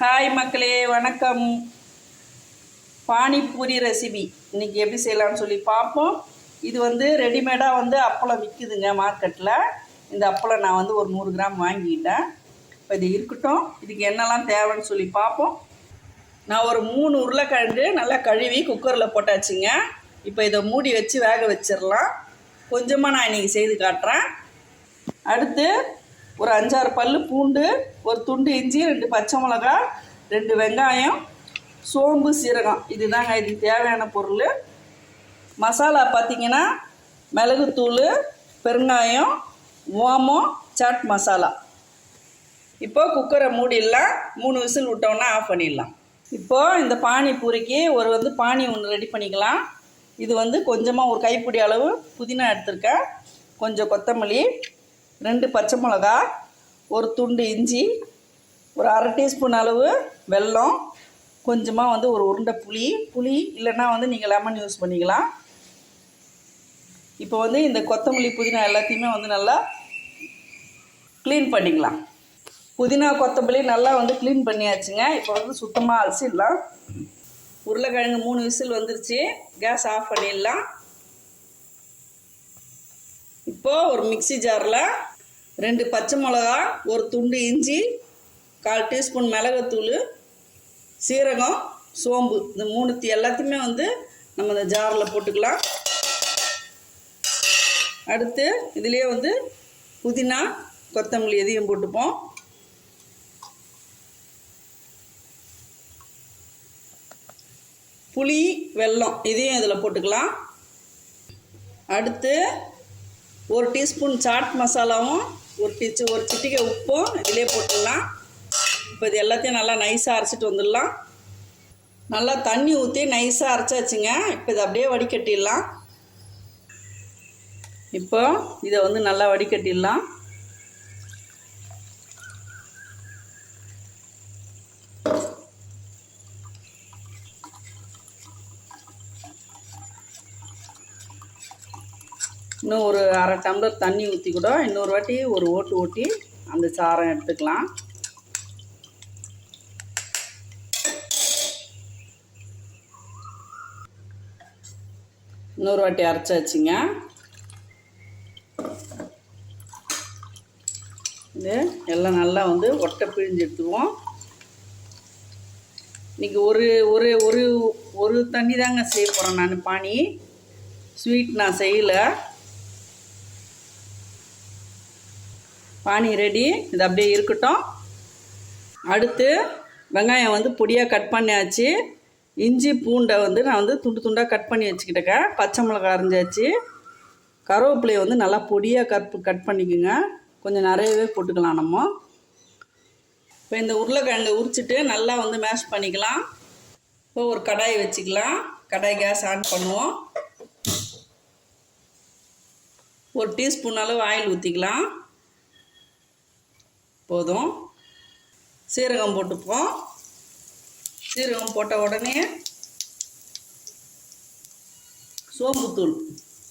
Hi மக்களே வணக்கம். Panipuri recipe. இன்றைக்கி எப்படி செய்யலாம்னு சொல்லி பார்ப்போம். இது வந்து ரெடிமேடாக வந்து அப்பளம் விற்குதுங்க மார்க்கெட்டில் இந்த அப்பளம் நான் வந்து ஒரு நூறு கிராம் வாங்கிட்டேன். இப்போ இது இருக்கட்டும். இதுக்கு என்னெல்லாம் தேவைன்னு சொல்லி பார்ப்போம். நான் ஒரு மூணு உருளைக்கிழங்கு நல்லா கழுவி குக்கரில் போட்டாச்சுங்க. இப்போ இதை மூடி வச்சு வேக வச்சிடலாம். கொஞ்சமாக நான் இன்றைக்கி செய்து காட்டுறேன். அடுத்து ஒரு அஞ்சாறு பல் பூண்டு ஒரு துண்டு இஞ்சி ரெண்டு பச்சை மிளகா ரெண்டு வெங்காயம் சோம்பு சீரகம். இதுதாங்க இதுக்கு தேவையான பொருள். மசாலா பார்த்தீங்கன்னா மிளகுத்தூள் பெருங்காயம் ஓமம் சாட் மசாலா. இப்போது குக்கரை மூடிடலாம். மூணு விசில் விட்டோன்னா ஆஃப் பண்ணிடலாம். இப்போது இந்த பானி பூரிக்கு ஒரு வந்து பானி ஒன்று ரெடி பண்ணிக்கலாம். இது வந்து கொஞ்சமாக ஒரு கைப்பிடி அளவு புதினா எடுத்திருக்கேன். கொஞ்சம் கொத்தமல்லி ரெண்டு பச்சை மிளகா ஒரு துண்டு இஞ்சி ஒரு அரை டீஸ்பூன் அளவு வெல்லம் கொஞ்சமாக வந்து ஒரு உருண்டை புளி புளி இல்லைன்னா வந்து நீங்கள் லெமன் யூஸ் பண்ணிக்கலாம். இப்போ வந்து இந்த கொத்தமல்லி புதினா எல்லாத்தையுமே வந்து நல்லா க்ளீன் பண்ணிக்கலாம். புதினா கொத்தமல்லி நல்லா வந்து க்ளீன் பண்ணியாச்சுங்க. இப்போ வந்து சுத்தமாக அலசிடலாம். உருளைக்கிழங்கு மூணு விசில் வந்துருச்சு. கேஸ் ஆஃப் பண்ணிடலாம். இப்போது ஒரு மிக்ஸி ஜாரில் ரெண்டு பச்சை மிளகா ஒரு துண்டு இஞ்சி கால் டீஸ்பூன் மிளகுத்தூள் சீரகம் சோம்பு. இந்த மூணுத்தி எல்லாத்தையுமே வந்து நம்ம இந்த ஜாரில் போட்டுக்கலாம். அடுத்து இதுலேயே வந்து புதினா கொத்தமல்லி எதையும் போட்டுப்போம். புளி வெல்லம் இதையும் இதில் போட்டுக்கலாம். அடுத்து ஒரு டீஸ்பூன் சாட் மசாலாவும் ஒரு டீச்சு ஒரு சிட்டிகை உப்பும் இதிலே போட்டுடலாம். இப்போ இது எல்லாத்தையும் நல்லா நைஸாக அரைச்சிட்டு வந்துடலாம். நல்லா தண்ணி ஊற்றி நைஸாக அரைச்சாச்சுங்க. இப்போ இதை அப்படியே வடிகட்டிடலாம். இப்போ இதை வந்து நல்லா வடிகட்டிடலாம். இன்னும் ஒரு அரை டம்ளர் தண்ணி ஊற்றி கூட இன்னொரு வாட்டி ஒரு ஓட்டு ஓட்டி அந்த சாரம் எடுத்துக்கலாம். இன்னொரு வாட்டி அரைச்சாச்சுங்க. இது எல்லாம் நல்லா வந்து ஒட்டை பிழிஞ்சு எடுத்துக்குவோம். இன்றைக்கி ஒரு ஒரு ஒரு ஒரு தண்ணி தாங்க செய்ய போகிறேன் நான் பானி ஸ்வீட் நான் செய்யலை. பானி ரெடி இது அப்படியே இருக்கட்டும். அடுத்து வெங்காயம் வந்து பொடியாக கட் பண்ணியாச்சு. இஞ்சி பூண்டை வந்து நான் வந்து துண்டு துண்டாக கட் பண்ணி வச்சுக்கிட்டேக்க பச்சை மிளகா அரைஞ்சாச்சு. கருவேப்பிலையை வந்து நல்லா பொடியாக கற்பு கட் பண்ணிக்கோங்க. கொஞ்சம் நிறையவே போட்டுக்கலாம் நம்ம. இப்போ இந்த உருளைக்கிழங்கை உரிச்சிட்டு நல்லா வந்து மேஷ் பண்ணிக்கலாம். இப்போ ஒரு கடாய் வச்சுக்கலாம். கடாய் கேஸ் ஆன் பண்ணுவோம். ஒரு டீஸ்பூன் அளவு ஆயில் ஊற்றிக்கலாம் போதும். சீரகம் போட்டுப்போம். சீரகம் போட்ட உடனே சோம்புத்தூள்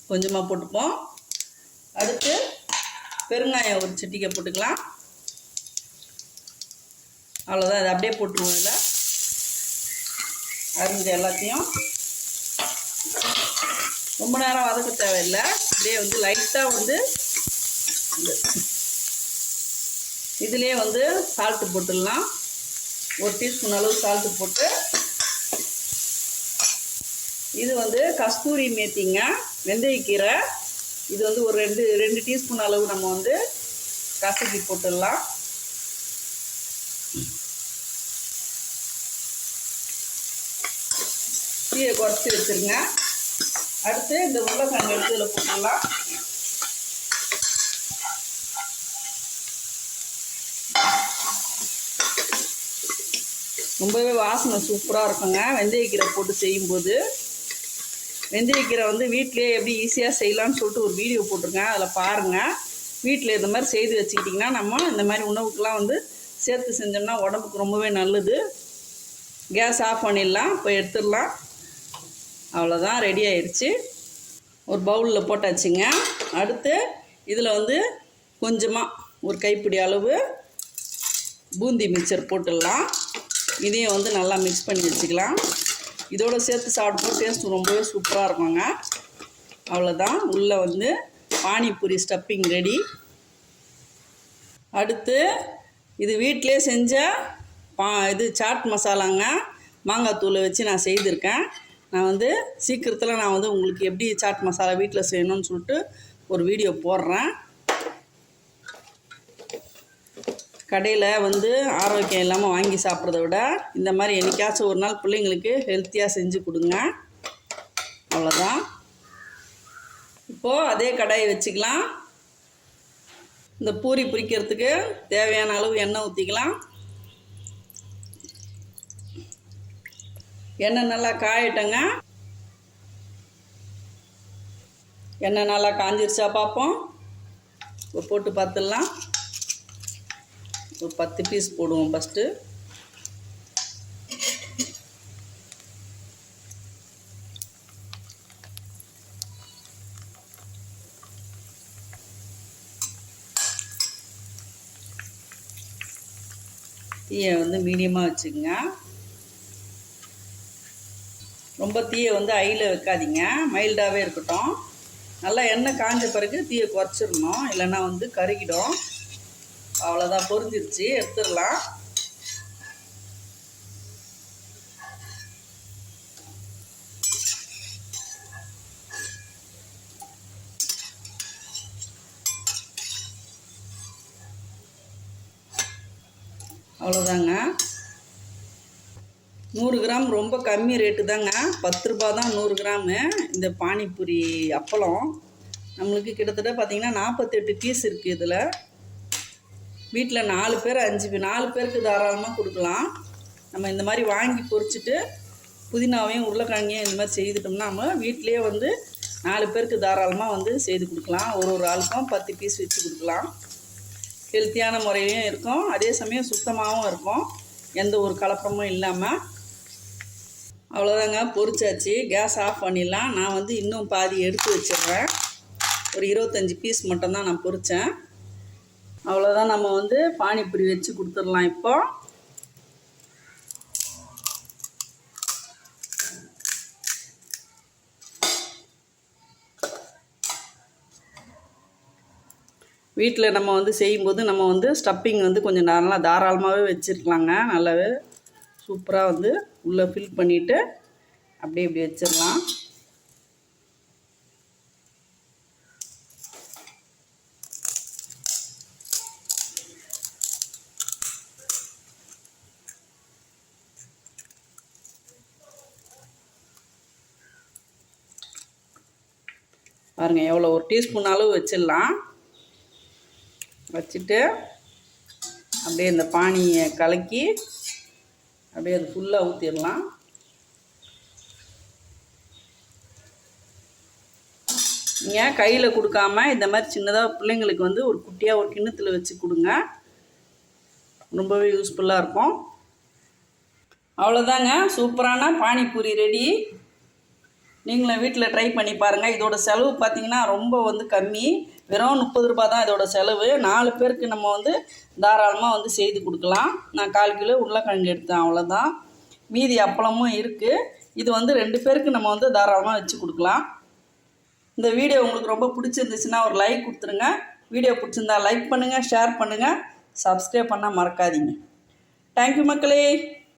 கொஞ்சமாக போட்டுப்போம். அடுத்து பெருங்காயம் ஒரு சிட்டிக்கை போட்டுக்கலாம். அவ்வளோதான் அதை அப்படியே போட்டுருவோம் இதில் அரிஞ்ச எல்லாத்தையும். ரொம்ப நேரம் வதக்க தேவையில்லை. அப்படியே வந்து லைட்டாக வந்து இதுலேயே வந்து சால்ட்டு போட்டுடலாம். ஒரு டீஸ்பூன் அளவு சால்ட்டு போட்டு. இது வந்து கஸ்தூரி மேத்திங்க வெந்தயக்கீரை இது வந்து ஒரு ரெண்டு ரெண்டு டீஸ்பூன் அளவு நம்ம வந்து கசக்கி போட்டுடலாம். தீயை குறைச்சி வச்சுருங்க. அடுத்து இந்த உருளைக்கிழங்கு எடுத்து இதில் போட்டுடலாம். ரொம்பவே வாசனை சூப்பராக இருக்குங்க. வெந்தயக்கீரை போட்டு செய்யும்போது. வெந்தயக்கீரை வந்து வீட்டிலே எப்படி ஈஸியாக செய்யலாம்னு சொல்லிட்டு ஒரு வீடியோ போட்டிருக்கேன். அதில் பாருங்கள் வீட்டில் இந்த மாதிரி செய்து வச்சுக்கிட்டிங்கன்னா நம்ம இந்த மாதிரி உணவுக்கெலாம் வந்து சேர்த்து செஞ்சோம்னா உடம்புக்கு ரொம்பவே நல்லது. கேஸ் ஆஃப் பண்ணிடலாம். இப்போ எடுத்துடலாம். அவ்வளோதான் ரெடி ஆயிடுச்சு ஒரு பவுலில் போட்டாச்சுங்க. அடுத்து இதில் வந்து கொஞ்சமாக ஒரு கைப்பிடி அளவு பூந்தி மிக்சர் போட்டுடலாம். இதையும் வந்து நல்லா மிக்ஸ் பண்ணி வச்சுக்கலாம். இதோடு சேர்த்து சாப்பிடும்போது டேஸ்ட் ரொம்பவே சூப்பராக இருக்குங்க அவ்வளோதான் உள்ளே வந்து பானிபூரி ஸ்டப்பிங் ரெடி அடுத்து இது வீட்டிலே செஞ்ச பா இது சாட் மசாலாங்க மாங்காய் தூளை வச்சு நான் செய்திருக்கேன். நான் வந்து சீக்கிரத்தில் நான் வந்து உங்களுக்கு எப்படி சாட் மசாலா வீட்டில் செய்யணும்னு சொல்லிட்டு ஒரு வீடியோ போடுறேன். கடையில் வந்து ஆரோக்கியம் இல்லாமல் வாங்கி சாப்பிட்றத விட இந்த மாதிரி என்றைக்காச்சும் ஒரு நாள் பிள்ளைங்களுக்கு ஹெல்த்தியாக செஞ்சு கொடுங்க. அவ்வளோதான் இப்போது அதே கடாயை வச்சுக்கலாம். இந்த பூரி பிரிக்கிறதுக்கு தேவையான அளவு எண்ணெய் ஊற்றிக்கலாம் எண்ணெய் நல்லா காயட்டங்க. எண்ணெய் நல்லா காஞ்சிருச்சா பார்ப்போம். இப்போ போட்டு பார்த்துடலாம். ஒரு பத்து பீஸ் போடுவோம் ஃபஸ்ட்டு தீயை வந்து மீடியமாக வச்சுக்கோங்க. ரொம்ப தீயை வந்து ஐயில் வைக்காதீங்க. மைல்டாகவே இருக்கட்டும். நல்லா எண்ணெய் காஞ்ச பிறகு தீயை குறைச்சிடணும். இல்லைன்னா வந்து கருகிடும். அவ்வளோதான் பொரிஞ்சிருச்சு எடுத்துடலாம். அவ்வளோதாங்க நூறு கிராம் ரொம்ப கம்மி ரேட்டு தாங்க. பத்து ரூபா தான் நூறு கிராமு. இந்த பானிபூரி அப்பளம். நம்மளுக்கு கிட்டத்தட்ட பார்த்திங்கன்னா நாற்பத்தெட்டு பீஸ் இருக்குது இதில். வீட்டில் நாலு பேர் அஞ்சு பேர் நாலு பேருக்கு தாராளமாக கொடுக்கலாம். நம்ம இந்த மாதிரி வாங்கி பொறிச்சிட்டு புதினாவையும் உருளைக்கிழங்கையும் இந்த மாதிரி செய்துட்டோம்னா நம்ம வீட்டிலேயே வந்து நாலு பேருக்கு தாராளமாக வந்து செய்து கொடுக்கலாம். ஒரு ஒரு ஆளுக்கும் பத்து பீஸ் வச்சு கொடுக்கலாம். ஹெல்த்தியான முறையிலையும் இருக்கும். அதே சமயம் சுத்தமாகவும் இருக்கும். எந்த ஒரு கலப்பமும் இல்லாமல் அவ்வளோதாங்க பொறிச்சாச்சு கேஸ் ஆஃப் பண்ணிடலாம். நான் வந்து இன்னும் பாதி எடுத்து வச்சிடுறேன். ஒரு இருபத்தஞ்சி பீஸ் மட்டும்தான் நான் பொறித்தேன் அவ்வளோதான் நம்ம வந்து பானிபூரி வச்சு கொடுத்துடலாம் இப்போ. வீட்டில் நம்ம வந்து செய்யும்போது நம்ம வந்து ஸ்டப்பிங் வந்து கொஞ்சம் நல்லா தாராளமாகவே வச்சுருக்கலாங்க. நல்லாவே சூப்பராக வந்து உள்ளே ஃபில் பண்ணிவிட்டு அப்படியே இப்படி வச்சிடலாம். பாருங்கள் எவ்வளோ ஒரு டீஸ்பூன் அளவு வச்சிடலாம். வச்சுட்டு அப்படியே இந்த பானியை கலக்கி அப்படியே அது ஃபுல்லாக ஊற்றிடலாம் நீங்கள் கையில் கொடுக்காம இந்த மாதிரி சின்னதாக பிள்ளைங்களுக்கு வந்து ஒரு குட்டியாக ஒரு கிண்ணத்தில் வச்சு கொடுங்க. ரொம்பவே யூஸ்ஃபுல்லாக இருக்கும். அவ்வளோதாங்க சூப்பரான பானிபூரி ரெடி. நீங்களும் வீட்டில் ட்ரை பண்ணி பாருங்கள் இதோட செலவு பார்த்திங்கன்னா ரொம்ப வந்து கம்மி. வெறும் முப்பது ரூபா தான் இதோட செலவு. நாலு பேருக்கு நம்ம வந்து தாராளமாக வந்து செய்து கொடுக்கலாம். நான் கால் கிலோ உருளைக்கிழங்கு எடுத்தேன் அவ்வளோதான் மீதி அப்பளமும் இருக்குது இது வந்து ரெண்டு பேருக்கு நம்ம வந்து தாராளமாக வச்சு கொடுக்கலாம். இந்த வீடியோ உங்களுக்கு ரொம்ப பிடிச்சிருந்துச்சுன்னா ஒரு லைக் கொடுத்துருங்க. வீடியோ பிடிச்சிருந்தா லைக் பண்ணுங்கள் ஷேர் பண்ணுங்கள் சப்ஸ்கிரைப் பண்ணால் மறக்காதீங்க. தேங்க்யூ மக்களே.